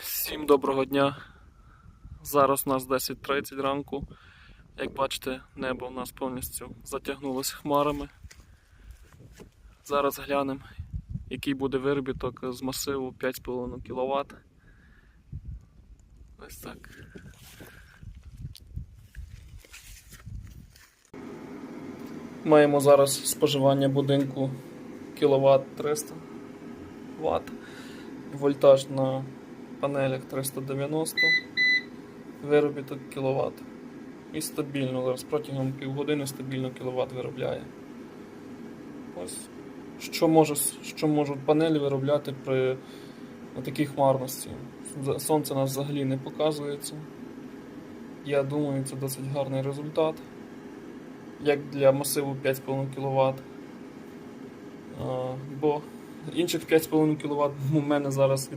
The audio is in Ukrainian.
Всім доброго дня. Зараз у нас 10.30 ранку. Як бачите, небо у нас повністю затягнулося хмарами. Зараз глянемо, який буде виробіток з масиву 5,5 кВт. Ось так. Маємо зараз споживання будинку кВт 300 Вт. Вольтаж на панелях 390, виробіток кВт. І стабільно зараз протягом півгодини стабільно кВт виробляє. Ось що, може, що можуть панелі виробляти при такій хмарності. Сонце нас взагалі не показується. Я думаю, це досить гарний результат. Як для масиву 5,5 кВт. Бо інших 5,5 кВт у мене зараз